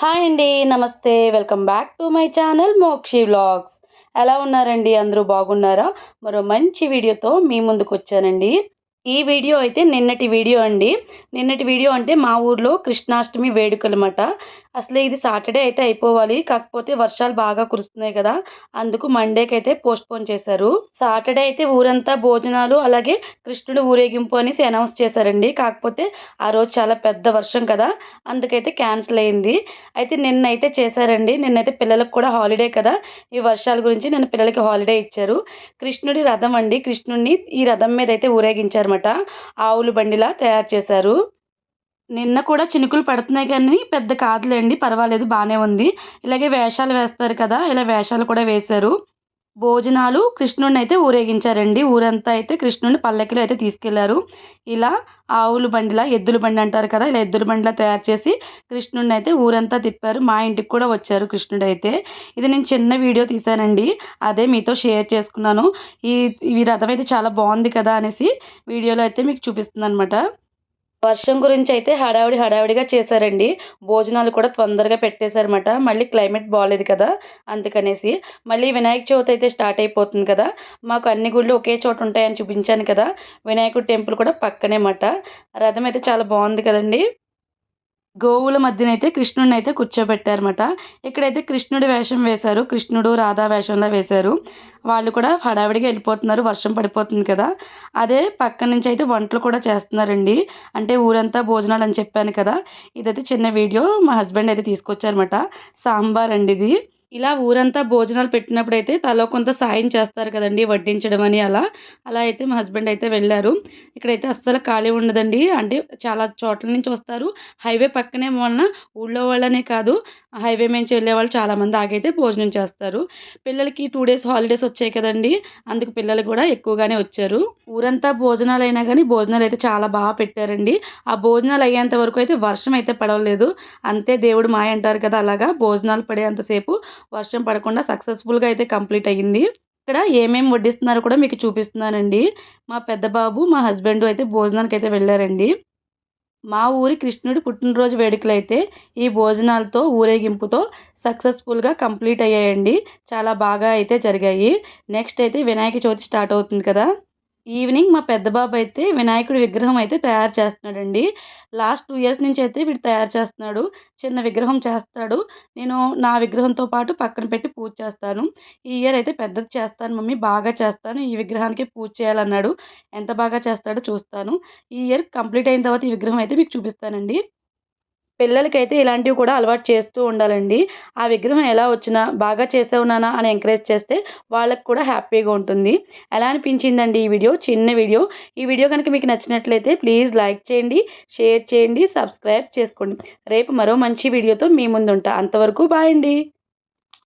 Hi అండి నమస్తే. Welcome back to my channel Mokshi vlogs. ఎలా ఉన్నారండి? అందరూ బాగున్నారా? మరో మంచి వీడియోతో మీ ముందుకు వచ్చానండి. ఈ వీడియో అయితే నిన్నటి వీడియో అండి. నిన్నటి వీడియో అంటే మా ఊర్లో కృష్ణాష్టమి వేడుకలు అన్నమాట అసలు ఇది సాటర్డే అయితే అయిపోవాలి. కాకపోతే వర్షాలు బాగా కురుస్తున్నాయి కదా. అందుకు మండేకి అయితే పోస్ట్పోన్ చేశారు. సాటర్డే అయితే ఊరంతా భోజనాలు అలాగే కృష్ణుడు ఊరేగింపు అనేసి అనౌన్స్ చేశారండి. కాకపోతే ఆ రోజు చాలా పెద్ద వర్షం కదా. అందుకైతే క్యాన్సిల్ అయింది. అయితే నిన్నైతే చేశారండి. నిన్నైతే పిల్లలకు కూడా హాలిడే కదా. ఈ వర్షాల గురించి నిన్న పిల్లలకి హాలిడే ఇచ్చారు. కృష్ణుడి రథం అండి. కృష్ణుడిని ఈ రథం మీద అయితే ఊరేగించారు అనమాట ఆవుల బండిలా తయారు చేశారు. నిన్న కూడా చినుకులు పడుతున్నాయి కానీ పెద్ద కాదులేండి పర్వాలేదు బాగానే ఉంది. ఇలాగే వేషాలు వేస్తారు కదా ఇలా వేషాలు కూడా వేశారు. భోజనాలు కృష్ణుడిని అయితే ఊరేగించారండి. ఊరంతా అయితే కృష్ణుడిని పల్లకిలో అయితే తీసుకెళ్ళారు. ఇలా ఆవుల బండిలా ఎద్దుల బండి అంటారు కదా ఇలా ఎద్దుల బండిలా తయారు చేసి కృష్ణుడిని అయితే ఊరంతా తిప్పారు. మా ఇంటికి కూడా వచ్చారు కృష్ణుడు అయితే. ఇది నేను చిన్న వీడియో తీశానండి. అదే మీతో షేర్ చేసుకున్నాను. ఈ ఈ రథం అయితే చాలా బాగుంది కదా అనేసి వీడియోలో అయితే మీకు చూపిస్తుంది అనమాట వర్షం గురించి అయితే హడావిడి హడావిడిగా చేశారండి. భోజనాలు కూడా తొందరగా పెట్టేశారన్నమాట. మళ్ళీ క్లైమేట్ బాగాలేదు కదా అందుకనేసి. మళ్ళీ వినాయక చవితి అయితే స్టార్ట్ అయిపోతుంది కదా. మాకు అన్ని గుళ్ళు ఒకే చోట ఉంటాయని చూపించాను కదా. వినాయకుడి టెంపుల్ కూడా పక్కనే మాట రథం అయితే చాలా బాగుంది కదండి. గోవుల మధ్యనైతే కృష్ణుడిని అయితే కూర్చోబెట్టారన్నమాట. ఇక్కడైతే కృష్ణుడి వేషం వేశారు. కృష్ణుడు రాధా వేషంలో వేశారు. వాళ్ళు కూడా హడావిడిగా వెళ్ళిపోతున్నారు. వర్షం పడిపోతుంది కదా. అదే పక్క నుంచి అయితే వంటలు కూడా చేస్తున్నారండి. అంటే ఊరంతా భోజనాలు అని చెప్పాను కదా. ఇదైతే చిన్న వీడియో మా హస్బెండ్ అయితే తీసుకొచ్చారన్నమాట. సాంబార్ అండి ఇది. ఇలా ఊరంతా భోజనాలు పెట్టినప్పుడు అయితే తలో కొంత సాయం చేస్తారు కదండి వడ్డించడం అని అలా. అలా అయితే మా హస్బెండ్ అయితే వెళ్ళారు. ఇక్కడైతే అస్సలు ఖాళీ ఉండదండి. అంటే చాలా చోట్ల నుంచి వస్తారు. హైవే పక్కనే వలన ఊళ్ళో వాళ్ళనే కాదు హైవే నుంచి వెళ్ళే వాళ్ళు చాలామంది ఆగైతే భోజనం చేస్తారు. పిల్లలకి టూ డేస్ హాలిడేస్ వచ్చాయి కదండి. అందుకు పిల్లలు కూడా ఎక్కువగానే వచ్చారు. ఊరంతా భోజనాలు అయినా కానీ భోజనాలు అయితే చాలా బాగా పెట్టారండి. ఆ భోజనాలు అయ్యేంత వరకు అయితే వర్షం అయితే పడవలేదు. అంతే దేవుడు మాయ అంటారు కదా అలాగా. భోజనాలు పడేంతసేపు వర్షం పడకుండా సక్సెస్ఫుల్గా అయితే కంప్లీట్ అయ్యింది. ఇక్కడ ఏమేమి వడ్డిస్తున్నారో కూడా మీకు చూపిస్తున్నానండి. మా పెద్ద బాబు మా హస్బెండ్ అయితే భోజనానికి అయితే వెళ్ళారండి. మా ఊరి కృష్ణుడి పుట్టినరోజు వేడుకలు అయితే ఈ భోజనాలతో ఊరేగింపుతో సక్సెస్ఫుల్గా కంప్లీట్ అయ్యాయండి. చాలా బాగా అయితే జరిగాయి. నెక్స్ట్ అయితే వినాయక చవితి స్టార్ట్ అవుతుంది కదా. ఈవినింగ్ మా పెద్ద బాబు అయితే వినాయకుడి విగ్రహం అయితే తయారు చేస్తున్నాడండి. లాస్ట్ టూ ఇయర్స్ నుంచి అయితే వీడు తయారు చేస్తున్నాడు. చిన్న విగ్రహం చేస్తాడు. నేను నా విగ్రహంతో పాటు పక్కన పెట్టి పూజ చేస్తాను. ఈ ఇయర్ అయితే పెద్దది చేస్తాను మమ్మీ. బాగా చేస్తాను. ఈ విగ్రహానికి పూజ చేయాలన్నాడు. ఎంత బాగా చేస్తాడో చూస్తాను. ఈ ఇయర్ కంప్లీట్ అయిన తర్వాత ఈ విగ్రహం అయితే మీకు చూపిస్తానండి. పిల్లలకైతే ఇలాంటివి కూడా అలవాటు చేస్తూ ఉండాలండి. ఆ విగ్రహం ఎలా వచ్చినా బాగా చేసావు నానా అని ఎంకరేజ్ చేస్తే వాళ్ళకి కూడా హ్యాపీగా ఉంటుంది. ఎలా అనిపించిందండి ఈ వీడియో? చిన్న వీడియో. ఈ వీడియో కనుక మీకు నచ్చినట్లయితే ప్లీజ్ లైక్ చేయండి షేర్ చేయండి సబ్స్క్రైబ్ చేసుకోండి. రేపు మరో మంచి వీడియోతో మీ ముందు ఉంటా అంతవరకు బాయ్ అండి.